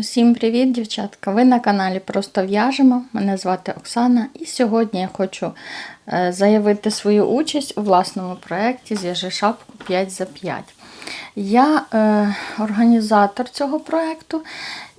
Всім привіт, дівчатка! Ви на каналі Просто в'яжемо. Мене звати Оксана, і сьогодні я хочу е, заявити свою участь у власному проєкті Зв'яжи шапку 5 за 5. Я е, організатор цього проєкту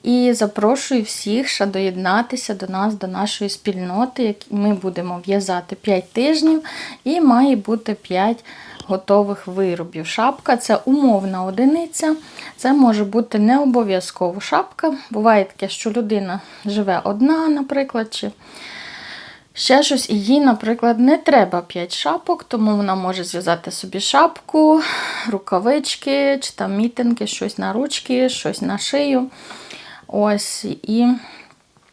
і запрошую всіх ще доєднатися до нас, до нашої спільноти. Ми будемо в'язати 5 тижнів і має бути 5 готових виробів. Шапка це умовна одиниця. Це може бути не обов'язково шапка. Буває таке, що людина живе одна, наприклад, чи ще щось, і їй, наприклад, не треба 5 шапок, тому вона може зв'язати собі шапку, рукавички, чи там мітинги, щось на ручки, щось на шию. Ось, і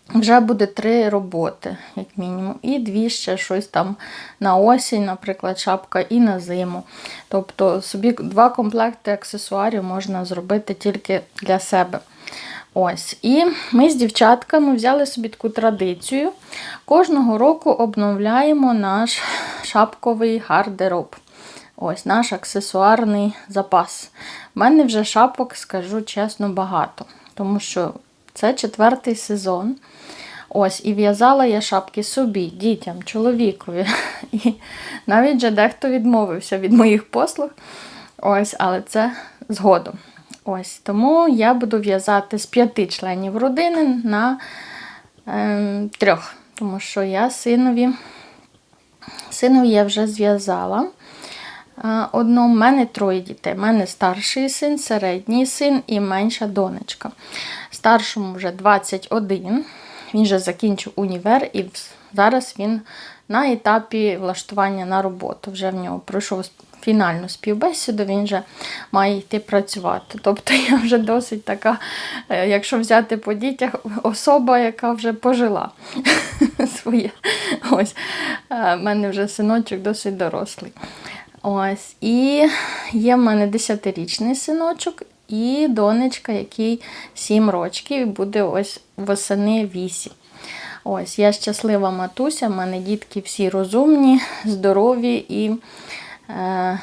вже буде три роботи, як мінімум. І дві ще щось там на осінь, наприклад, шапка, і на зиму. Тобто собі два комплекти аксесуарів можна зробити тільки для себе. Ось. І ми з дівчатками взяли собі таку традицію. Кожного року обновляємо наш шапковий гардероб. Ось наш аксесуарний запас. У мене вже шапок, скажу чесно, багато, тому що це четвертий сезон. Ось, і в'язала я шапки собі, дітям, чоловікові. І навіть вже дехто відмовився від моїх послуг. Ось, але це згодом. Ось, Тому я буду в'язати з п'яти членів родини на е, трьох. Тому що я синові, синові я вже зв'язала. Одно, в мене троє дітей. У мене старший син, середній син і менша донечка. Старшому вже 21. Він вже закінчив універ і зараз він на етапі влаштування на роботу. Вже в нього пройшов фінальну співбесіду, він вже має йти працювати. Тобто я вже досить така, е, якщо взяти по дітях, особа, яка вже пожила своє. Ось. Е, мене вже синочок досить дорослий. Ось. І є в мене 10-річний синочок і донечка, який 7 років, і буде ось восени 8. Ось, я щаслива матуся, в мене дітки всі розумні, здорові і е,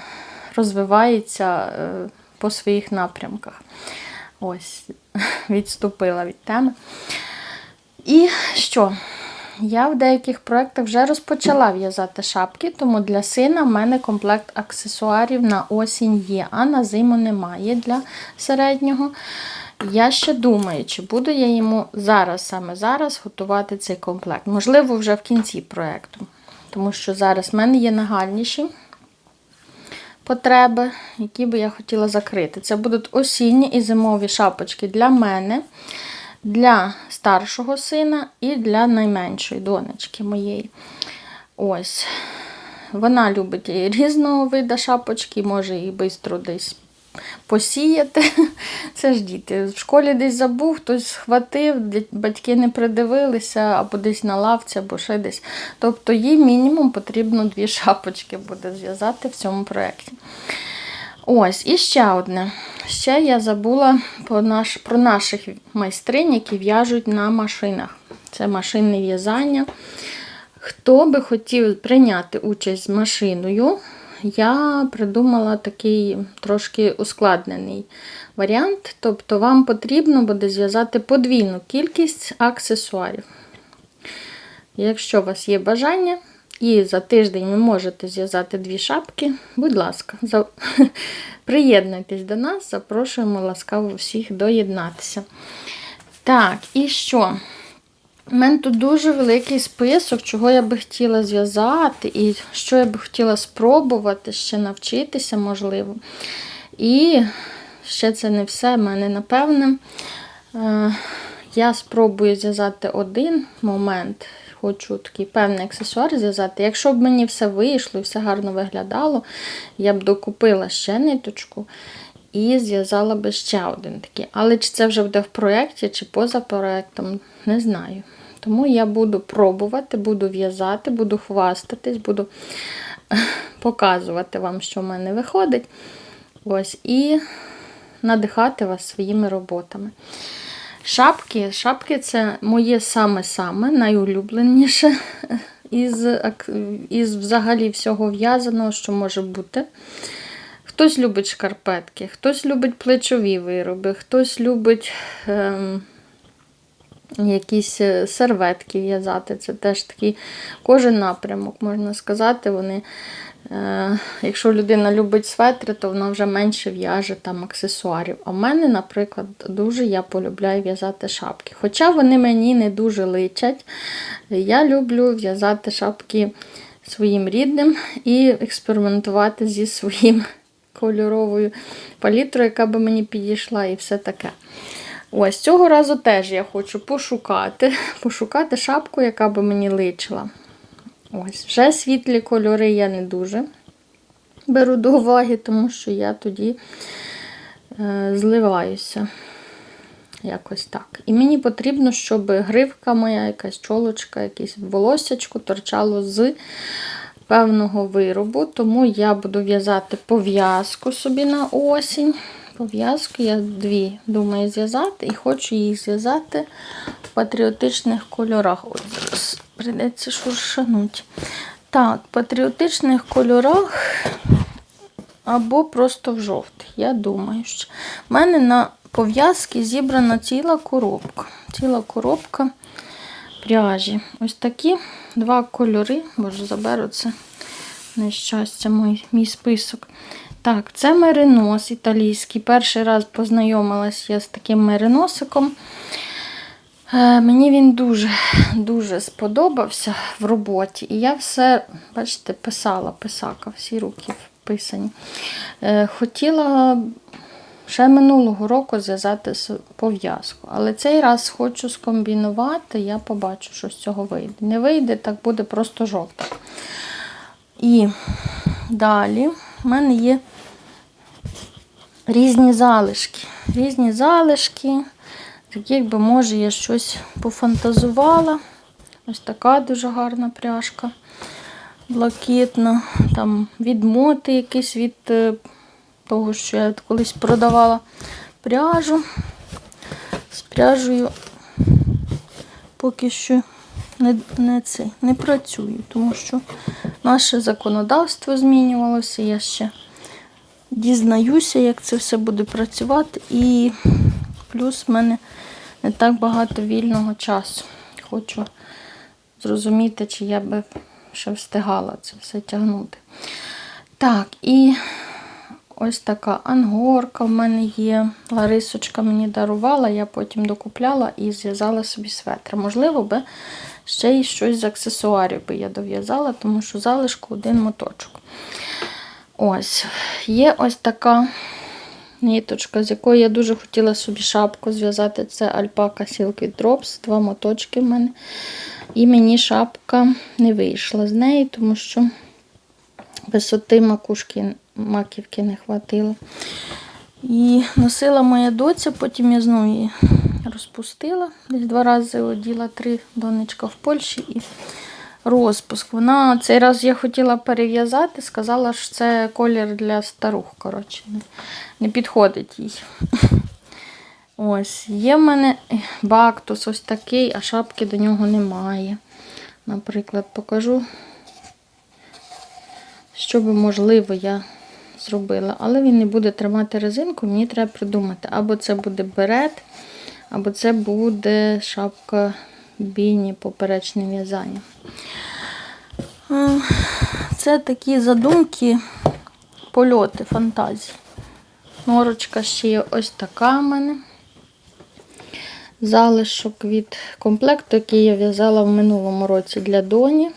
розвиваються е, по своїх напрямках. Ось, відступила від теми. І що? Я в деяких проєктах вже розпочала в'язати шапки, тому для сина в мене комплект аксесуарів на осінь є, а на зиму немає для середнього. Я ще думаю, чи буду я йому зараз, саме зараз, готувати цей комплект. Можливо, вже в кінці проєкту. Тому що зараз в мене є нагальніші потреби, які би я хотіла закрити. Це будуть осінні і зимові шапочки для мене для старшого сина і для найменшої донечки моєї. Ось. Вона любить різного виду шапочки, може їх швидко десь посіяти. Це ж діти. В школі десь забув, хтось схватив, батьки не придивилися, або десь на лавці, або ще десь. Тобто їй мінімум потрібно дві шапочки буде зв'язати в цьому проєкті. Ось, і ще одне. Ще я забула про, наш, про наших майстринь, які в'яжуть на машинах. Це машинне в'язання. Хто би хотів прийняти участь з машиною, я придумала такий трошки ускладнений варіант. Тобто, вам потрібно буде зв'язати подвійну кількість аксесуарів. Якщо у вас є бажання, і за тиждень ви можете зв'язати дві шапки. Будь ласка, за... приєднуйтесь до нас, запрошуємо ласкаво всіх доєднатися. Так, і що? У мене тут дуже великий список, чого я би хотіла зв'язати, і що я би хотіла спробувати, ще навчитися, можливо. І ще це не все. У мене, напевне, е, я спробую зв'язати один момент хочу такий певний аксесуар зв'язати. Якщо б мені все вийшло і все гарно виглядало, я б докупила ще ниточку і зв'язала би ще один такий. Але чи це вже буде в проєкті, чи поза проєктом, не знаю. Тому я буду пробувати, буду в'язати, буду хвастатись, буду показувати вам, що в мене виходить. Ось, І надихати вас своїми роботами. Шапки Шапки це моє саме-саме найулюбленіше із із взагалі всього в'язаного, що може бути. Хтось любить шкарпетки, хтось любить плечові вироби, хтось любить ем, якісь е, серветки в'язати. Це теж такий кожен напрямок, можна сказати. Вони, якщо людина любить светри, то вона вже менше в'яже там аксесуарів. А в мене, наприклад, дуже я полюбляю в'язати шапки. Хоча вони мені не дуже личать, я люблю в'язати шапки своїм рідним і експериментувати зі своїм кольоровою палітрою, яка би мені підійшла, і все таке. Ось цього разу теж я хочу пошукати, пошукати шапку, яка би мені личила. Ось, вже світлі кольори я не дуже беру до уваги, тому що я тоді е, зливаюся. Якось так. І мені потрібно, щоб гривка моя, якась чолочка, якесь волосячко торчало з певного виробу. Тому я буду в'язати пов'язку собі на осінь. Пов'язку я дві думаю зв'язати і хочу їх зв'язати в патріотичних кольорах. Ось прийдеться шуршануть. Так, патріотичних кольорах або просто в жовтих. Я думаю, що в мене на пов'язки зібрана ціла коробка. Ціла коробка пряжі. Ось такі два кольори. Боже, заберу це нещастя, мій, мій список. Так, це меринос італійський. Перший раз познайомилась я з таким мериносиком. Е, Мені він дуже дуже сподобався в роботі. І я все, бачите, писала, писака, всі руки вписані. Е, Хотіла ще минулого року зв'язати пов'язку. Але цей раз хочу скомбінувати, я побачу, що з цього вийде. Не вийде, так буде просто жовта. І далі в мене є різні залишки. Різні залишки, з яких би, може, я щось пофантазувала. Ось така дуже гарна пряжка. Блакитна. Там відмоти якісь від е, того, що я колись продавала пряжу. З пряжею поки що не, не, це, не працюю, тому що наше законодавство змінювалося. Я ще дізнаюся, як це все буде працювати. І плюс в мене не так багато вільного часу. Хочу зрозуміти, чи я би ще встигала це все тягнути. Так, і ось така ангорка в мене є. Ларисочка мені дарувала, я потім докупляла і зв'язала собі светр. Можливо, би ще й щось з аксесуарів би я дов'язала, тому що залишку один моточок. Ось, є ось така ниточка, з якої я дуже хотіла собі шапку зв'язати. Це Alpaca Silky Drops, два моточки в мене. І мені шапка не вийшла з неї, тому що висоти макушки, маківки не хватило. І носила моя доця, потім я знову її розпустила. Десь два рази оділа три донечка в Польщі і розпуск. Вона цей раз я хотіла перев'язати, сказала, що це колір для старух. Коротше, не, підходить їй. Ось, є в мене бактус ось такий, а шапки до нього немає. Наприклад, покажу, що би, можливо, я зробила. Але він не буде тримати резинку, мені треба придумати. Або це буде берет, або це буде шапка біні поперечне в'язання. Це такі задумки, польоти, фантазії. Норочка ще є ось така в мене. Залишок від комплекту, який я в'язала в минулому році для доні.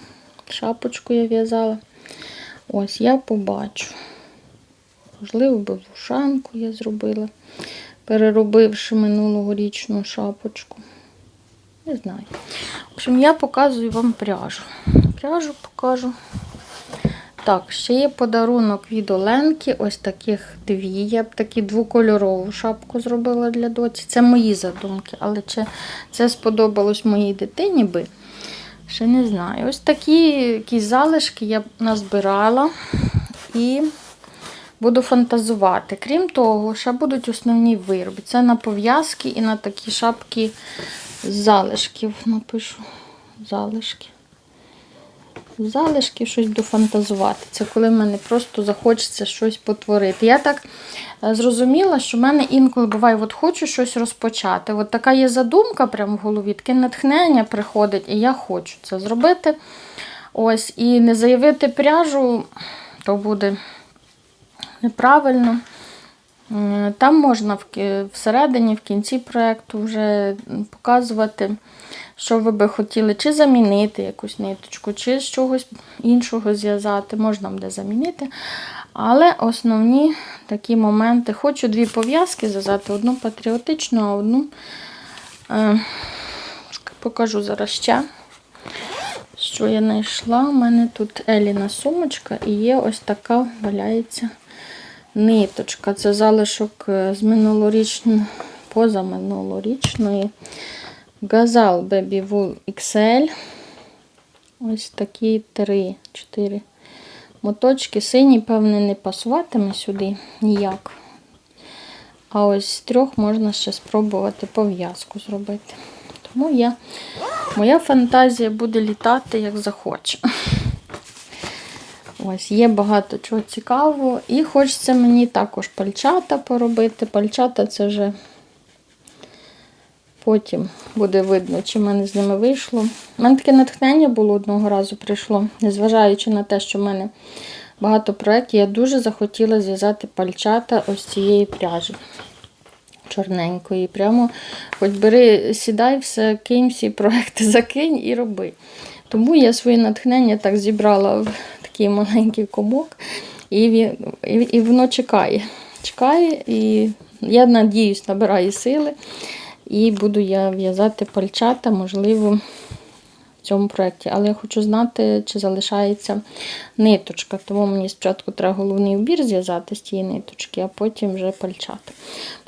Шапочку я в'язала. Ось я побачу. Можливо, би вушанку я зробила, переробивши минулогорічну шапочку. Не знаю. В общем, я показую вам пряжу. Пряжу покажу. Так, ще є подарунок від Оленки. Ось таких дві. Я б такі двокольорову шапку зробила для доці. Це мої задумки, але чи це сподобалось моїй дитині би? Ще не знаю. Ось такі якісь залишки я назбирала і буду фантазувати. Крім того, ще будуть основні вироби. Це на пов'язки і на такі шапки з залишків. Напишу залишки. Залишки щось дофантазувати. Це коли в мене просто захочеться щось потворити. Я так е, зрозуміла, що в мене інколи буває, от хочу щось розпочати. От така є задумка прямо в голові, таке натхнення приходить, і я хочу це зробити. Ось, і не заявити пряжу, то буде неправильно. Там можна всередині, в кінці проєкту вже показувати, що ви би хотіли, чи замінити якусь ниточку, чи з чогось іншого зв'язати, можна буде замінити. Але основні такі моменти. Хочу дві пов'язки зв'язати, одну патріотичну, а одну е, покажу зараз ще. Що я знайшла? У мене тут Еліна сумочка і є ось така валяється ниточка. Це залишок е, з минулорічної, позаминулорічної Gazal Baby Wool XL. Ось такі 3-4 моточки. Синій, певне, не пасуватиме сюди ніяк. А ось з трьох можна ще спробувати пов'язку зробити. Тому я, моя фантазія буде літати, як захоче. Ось, є багато чого цікавого. І хочеться мені також пальчата поробити. Пальчата це вже потім буде видно, чи в мене з ними вийшло. У мене таке натхнення було одного разу прийшло, незважаючи на те, що в мене багато проєктів, я дуже захотіла зв'язати пальчата ось цієї пряжі. Чорненької. Прямо хоч бери, сідай, все, кинь всі проекти, закинь і роби. Тому я своє натхнення так зібрала в такий маленький комок, і, він, і, і воно чекає. Чекає, і я надіюсь, набираю сили. І буду я в'язати пальчата, можливо, в цьому проєкті. Але я хочу знати, чи залишається ниточка. Тому мені спочатку треба головний убір зв'язати з тієї ниточки, а потім вже пальчата.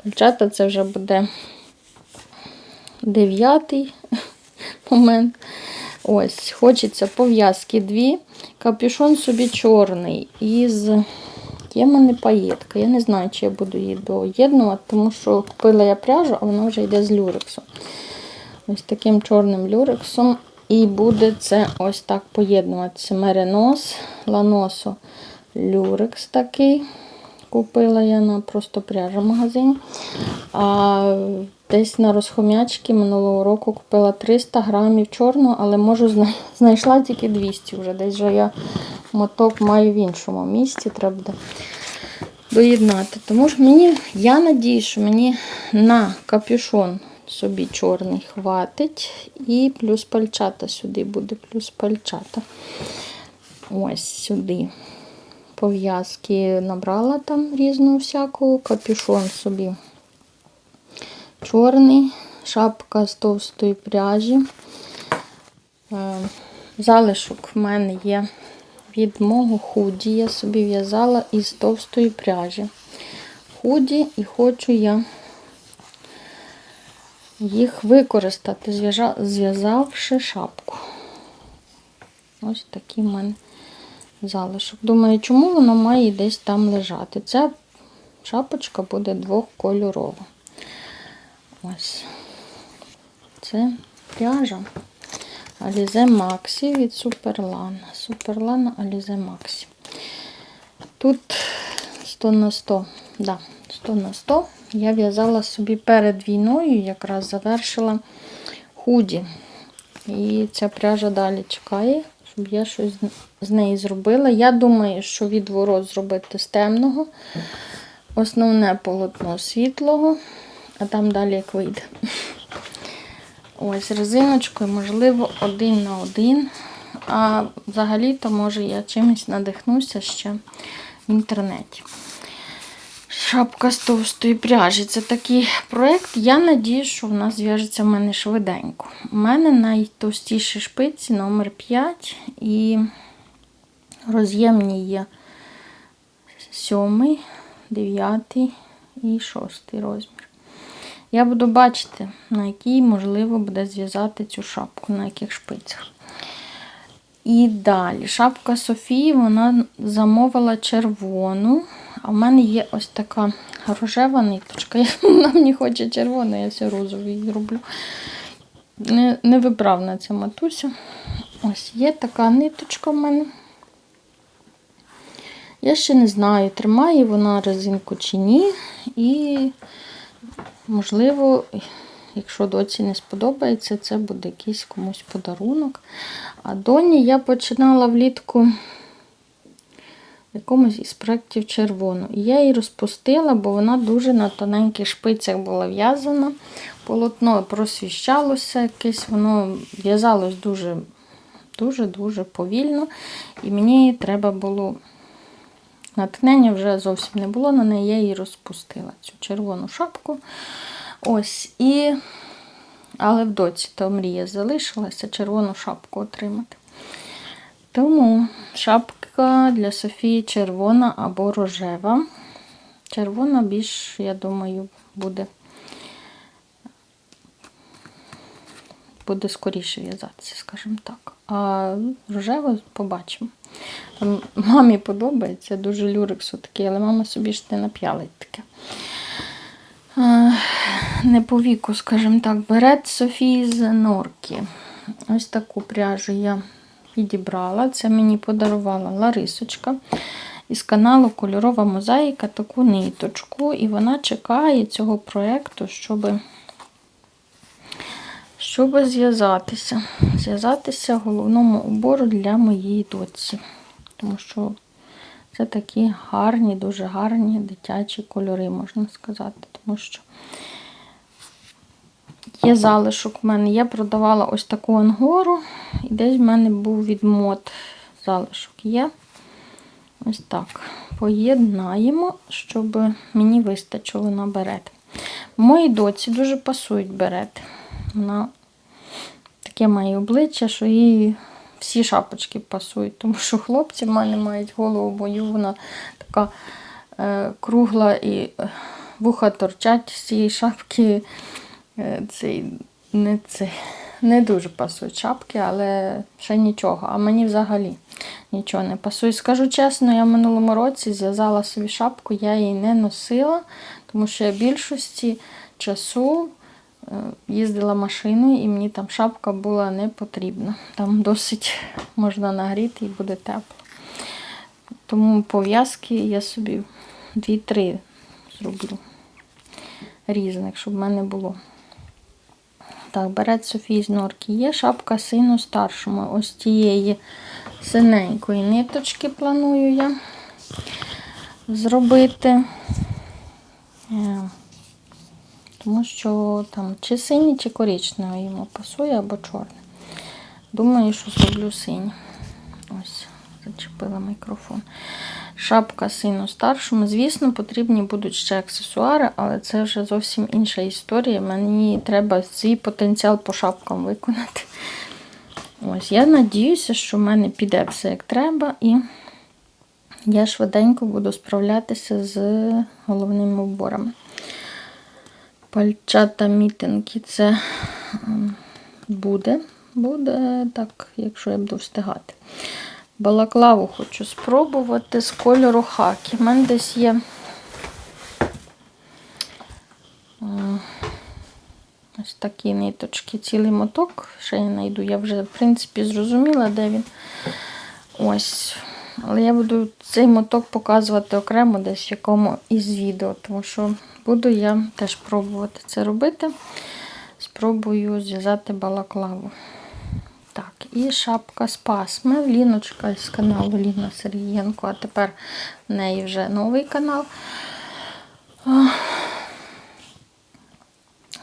Пальчата це вже буде дев'ятий момент. Ось, хочеться пов'язки дві. Капюшон собі чорний. Із є в мене паєтка. Я не знаю, чи я буду її доєднувати, тому що купила я пряжу, а вона вже йде з люрексом. Ось таким чорним люрексом. І буде це ось так поєднуватися. Меринос, ланосо, люрекс такий. Купила я на просто пряжа в магазині. А десь на розхом'ячки минулого року купила 300 грамів чорного, але можу знайшла тільки 200 вже. Десь вже я моток маю в іншому місці, треба буде доєднати. Тому що мені, я надію, що мені на капюшон собі чорний хватить. І плюс пальчата сюди буде, плюс пальчата. Ось сюди пов'язки набрала там різного всякого, капюшон собі чорний, шапка з товстої пряжі. Е, Залишок в мене є від мого худі. Я собі в'язала із товстої пряжі. Худі і хочу я їх використати, зв'язавши шапку. Ось такий в мене залишок. Думаю, чому воно має десь там лежати? Ця шапочка буде двохкольорова. Ось. Це пряжа Alize Maxi від Superlana. Superlana Alize Maxi. Тут 100 на 100. Да, 100 на 100. Я в'язала собі перед війною, якраз завершила худі. І ця пряжа далі чекає, щоб я щось з неї зробила. Я думаю, що відворот зробити з темного. Основне полотно світлого, а там далі як вийде. Ось резиночкою, можливо, один на один. А взагалі-то, може, я чимось надихнуся ще в інтернеті. Шапка з товстої пряжі. Це такий проєкт. Я надію, що в нас зв'яжеться в мене швиденько. У мене найтовстіші шпиці номер 5 і роз'ємні є 7, 9 і 6 розмір. Я буду бачити, на якій можливо буде зв'язати цю шапку, на яких шпицях. І далі, шапка Софії, вона замовила червону. А в мене є ось така рожева ниточка. Вона мені хоче червону, я все розову її роблю. Не, Невиправна ця матуся. Ось є така ниточка в мене. Я ще не знаю, тримає вона резинку чи ні. І, можливо, якщо доці не сподобається, це буде якийсь комусь подарунок. А доні я починала влітку в якомусь із проєктів червону. І я її розпустила, бо вона дуже на тоненьких шпицях була в'язана. Полотно просвіщалося якесь, воно в'язалось дуже дуже-дуже повільно. І мені треба було. Натхнення вже зовсім не було на неї, я її розпустила, цю червону шапку. Ось, і... Але в доці то мрія залишилася червону шапку отримати. Тому шапка для Софії червона або рожева. Червона більш, я думаю, буде буде скоріше в'язатися, скажімо так. А рожеву побачимо. Там Мамі подобається, дуже люрексу такий, але мама собі ж не нап'ялить таке. А, не по віку, скажімо так, берет Софії з норки. Ось таку пряжу я підібрала. Це мені подарувала Ларисочка із каналу Кольорова мозаїка таку ниточку. І вона чекає цього проєкту, щоб щоб зв'язатися. Зв'язатися головному убору для моєї доці. Тому що це такі гарні, дуже гарні дитячі кольори, можна сказати. Тому що є залишок в мене. Я продавала ось таку ангору, і десь в мене був відмот. Залишок є. Ось так. Поєднаємо, щоб мені вистачило на берет. Моїй доці дуже пасують берети. Вона таке має обличчя, що їй всі шапочки пасують, тому що хлопці в мене мають голову мою, вона така е, кругла і е, вуха торчать з цієї шапки. Е, цей, не, це, не дуже пасують шапки, але ще нічого. А мені взагалі нічого не пасує. Скажу чесно, я в минулому році зв'язала собі шапку, я її не носила, тому що я більшості часу їздила машиною і мені там шапка була не потрібна. Там досить можна нагріти і буде тепло. Тому пов'язки я собі 2-3 зроблю різних, щоб в мене було. Так, берет Софії з норки є, шапка сину старшому. Ось тієї синенької ниточки планую я зробити. Тому що там чи синій, чи коричневий йому пасує або чорний. Думаю, що зроблю синій. Ось, зачепила мікрофон. Шапка сину старшому. Звісно, потрібні будуть ще аксесуари, але це вже зовсім інша історія. Мені треба свій потенціал по шапкам виконати. Ось, Я надіюся, що в мене піде все як треба, і я швиденько буду справлятися з головними уборами. Пальчата мітинги це буде. Буде так, якщо я буду встигати. Балаклаву хочу спробувати з кольору хакі. У мене десь є ось такі ниточки, цілий моток. Ще я знайду. Я вже, в принципі, зрозуміла, де він. Ось. Але я буду цей моток показувати окремо десь в якому із відео, тому що буду я теж пробувати це робити. Спробую зв'язати балаклаву. Так, і шапка з пасми. Ліночка з каналу Ліна Сергієнко, а тепер в неї вже новий канал.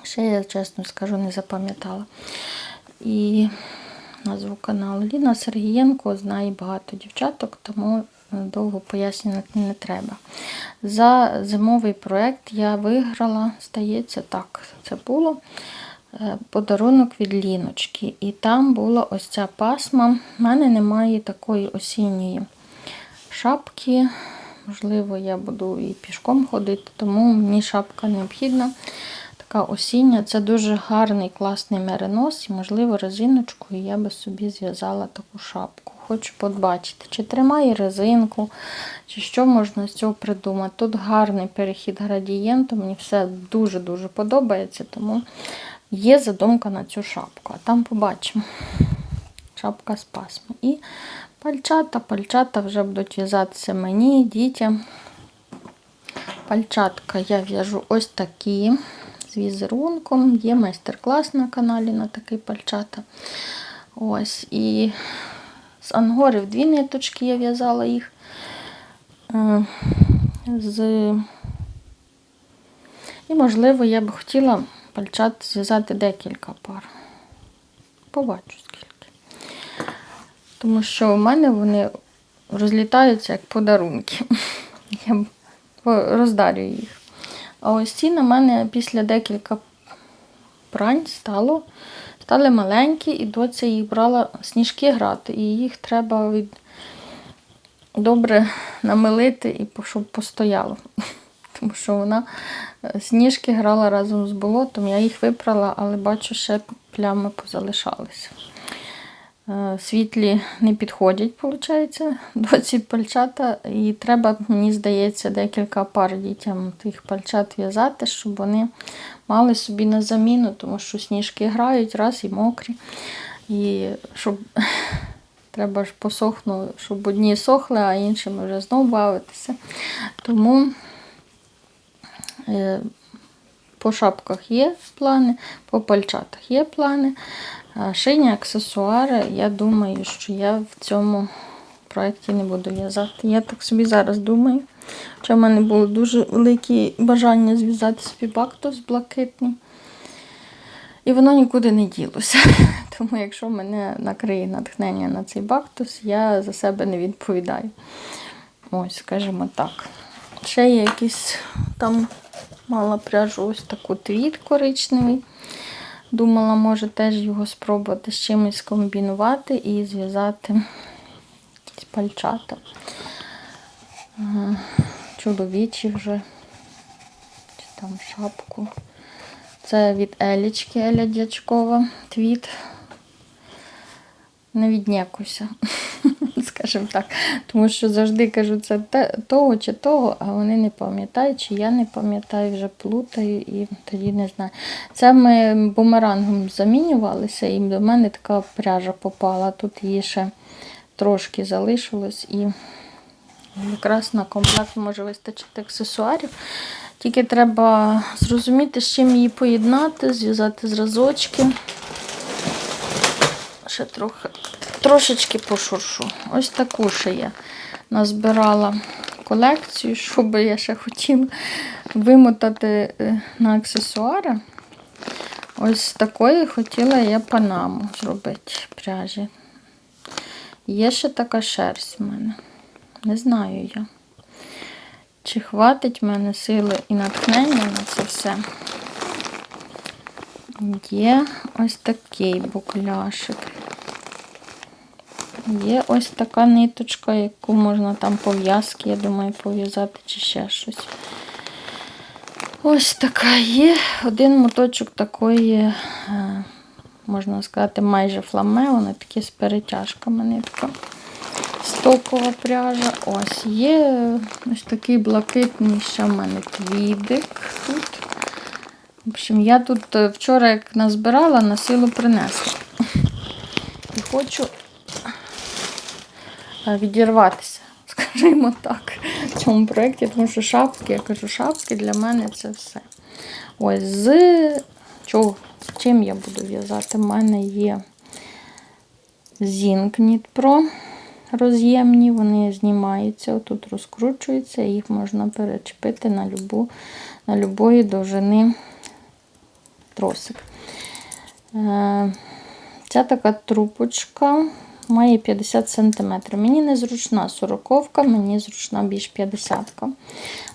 Ще я, чесно скажу, не запам'ятала. І назву каналу Ліна Сергієнко знає багато дівчаток, тому довго пояснювати не треба. За зимовий проєкт я виграла, здається, так, це було е, подарунок від Ліночки. І там була ось ця пасма. У мене немає такої осінньої шапки. Можливо, я буду і пішком ходити, тому мені шапка необхідна. Така осіння. Це дуже гарний, класний меринос, і, можливо, резиночкою я би собі зв'язала таку шапку хочу побачити, чи тримає резинку, чи що можна з цього придумати. Тут гарний перехід градієнту, мені все дуже-дуже подобається, тому є задумка на цю шапку. А там побачимо. шапка з пасми. І пальчата, пальчата вже будуть в'язатися мені, дітям. Пальчатка я в'яжу ось такі з візерунком. Є майстер-клас на каналі на такий пальчата. Ось. І з ангорів дві ниточки я в'язала їх. Е, З... І, можливо, я б хотіла пальчат зв'язати декілька пар. Побачу скільки. Тому що в мене вони розлітаються як подарунки. Я роздарюю їх. А ось ці на мене після декілька прань стало, стали маленькі, і доця їх брала сніжки грати, і їх треба від... добре намилити, і щоб постояло. Тому що вона е, сніжки грала разом з болотом. Я їх випрала, але бачу, ще плями позалишалися. Е, Світлі не підходять, виходить, до ці пальчата. І треба, мені здається, декілька пар дітям тих пальчат в'язати, щоб вони мали собі на заміну, тому що сніжки грають раз і мокрі. І щоб треба ж посохну, щоб одні сохли, а іншими вже знову бавитися. Тому е, по шапках є плани, по пальчатах є плани. А Шийні аксесуари, я думаю, що я в цьому проєкті не буду в'язати. Я так собі зараз думаю. Хоча в мене було дуже велике бажання зв'язати собі бактус блакитний. І воно нікуди не ділося. Тому якщо мене накриє натхнення на цей бактус, я за себе не відповідаю. Ось, скажімо так. Ще є якісь там мала пряжу ось таку твіт коричневий. Думала, може теж його спробувати з чимось комбінувати і зв'язати якісь пальчата. Чоловічі вже. Чи там шапку. Це від Елічки, Еля Дячкова, твіт. Не віднякуйся, скажімо так. Тому що завжди кажу, це того чи того, а вони не пам'ятають, чи я не пам'ятаю, вже плутаю і тоді не знаю. Це ми бумерангом замінювалися, і до мене така пряжа попала. Тут її ще трошки залишилось і якраз на комплект може вистачити аксесуарів. Тільки треба зрозуміти, з чим її поєднати, зв'язати зразочки. Ще трохи, трошечки пошуршу. Ось таку ще я назбирала колекцію, що би я ще хотіла вимотати е, на аксесуари. Ось такої хотіла я панаму зробити пряжі. Є ще така шерсть в мене. Не знаю я. Чи хватить в мене сили і натхнення на це все? Є ось такий букляшик. Є ось така ниточка, яку можна там пов'язки, я думаю, пов'язати чи ще щось. Ось така є. Один моточок такої, е, можна сказати, майже фламе, вона такі з перетяжками нитка. Стокова пряжа. Ось є ось такий блакитний ще в мене твідик тут. В общем, я тут е, вчора, як назбирала, на силу принесла. І хочу відірватися, скажімо так, в цьому проєкті, тому що шапки, я кажу, шапки для мене це все. Ось з чого, чим я буду в'язати? У мене є Knit Pro роз'ємні, вони знімаються, тут розкручуються, їх можна перечепити на любу, на любої довжини тросик. Е, Ця така трубочка має 50 см. Мені не зручна 40 мені зручна більш 50 У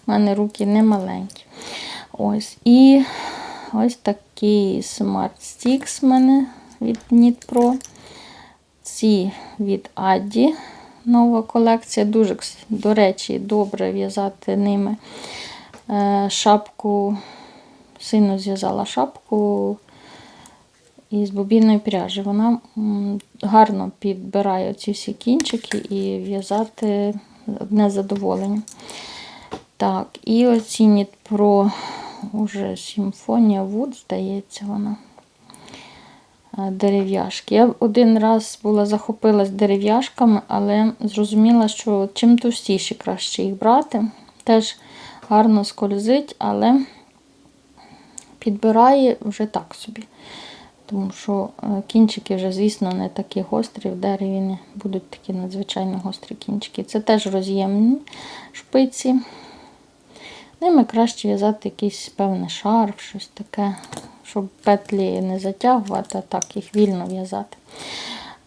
мене руки не маленькі. Ось. І ось такий Smart Sticks в мене від Knit Ці від Addi. Нова колекція. Дуже, до речі, добре в'язати ними Е, шапку. Сильно зв'язала шапку із бобінної пряжі. Вона гарно підбирає ці всі кінчики і в'язати одне задоволення. Так, і оцініть про уже симфонія Wood, здається, вона. е, дерев'яшки. Я один раз була захопилась дерев'яшками, але зрозуміла, що чим товстіші краще їх брати. Теж гарно скользить, але підбирає вже так собі. Тому що е, кінчики вже, звісно, не такі гострі, в дереві будуть такі надзвичайно гострі кінчики. Це теж роз'ємні шпиці. Ними краще в'язати якийсь певний шарф, щось таке, щоб петлі не затягувати, а так їх вільно в'язати.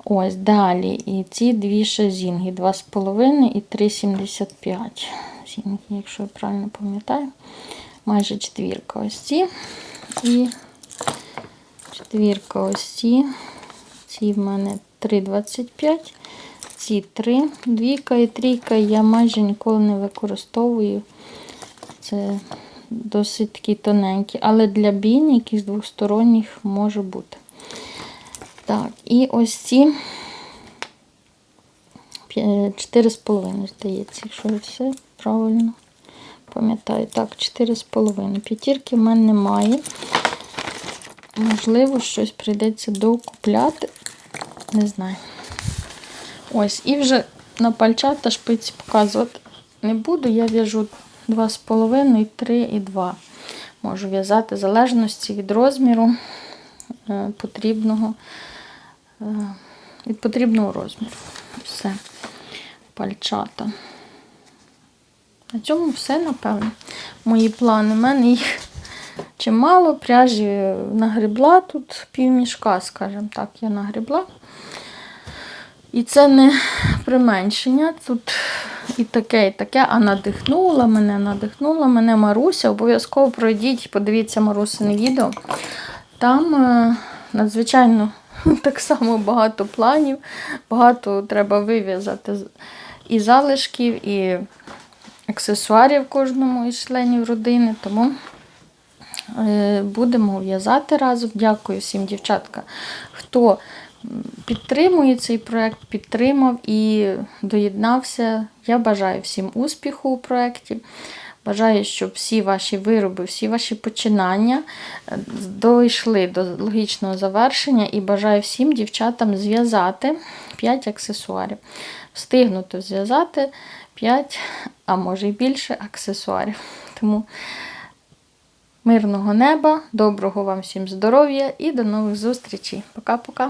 Ось далі. І ці дві ще зінги 2,5 і 3,75. Зінги, якщо я правильно пам'ятаю. Майже четвірка ось ці. І четвірка ось ці. Ці в мене 3,25. Ці 3. Двійка і трійка я майже ніколи не використовую. Це досить такі тоненькі, але для бійників з двосторонніх може бути. Так, і ось ці 4,5, здається, якщо я все правильно пам'ятаю. Так, 4,5. П'ятірки в мене немає. Можливо, щось прийдеться докупляти. Не знаю. Ось, і вже на пальчата шпиці показувати не буду. Я в'яжу 2,5, і 3 і 2. Можу в'язати в залежності від розміру е, потрібного, е, від потрібного розміру. Все. Пальчата. На цьому все, напевно. Мої плани. У мене їх чимало. Пряжі нагребла тут півмішка, скажімо так, я нагребла. І це не применшення. Тут і таке, і таке, а надихнула мене, надихнула мене Маруся. Обов'язково пройдіть, подивіться Марусине відео. Там е, надзвичайно так само багато планів, багато треба вив'язати і залишків, і аксесуарів кожному із членів родини. Тому будемо в'язати разом. Дякую всім, дівчатка, хто підтримує цей проект, підтримав і доєднався. Я бажаю всім успіху у проєкті. Бажаю, щоб всі ваші вироби, всі ваші починання е, дійшли до логічного завершення і бажаю всім дівчатам зв'язати 5 аксесуарів. Встигнути зв'язати 5, а може й більше аксесуарів. Тому мирного неба, доброго вам всім здоров'я і до нових зустрічей. Пока-пока.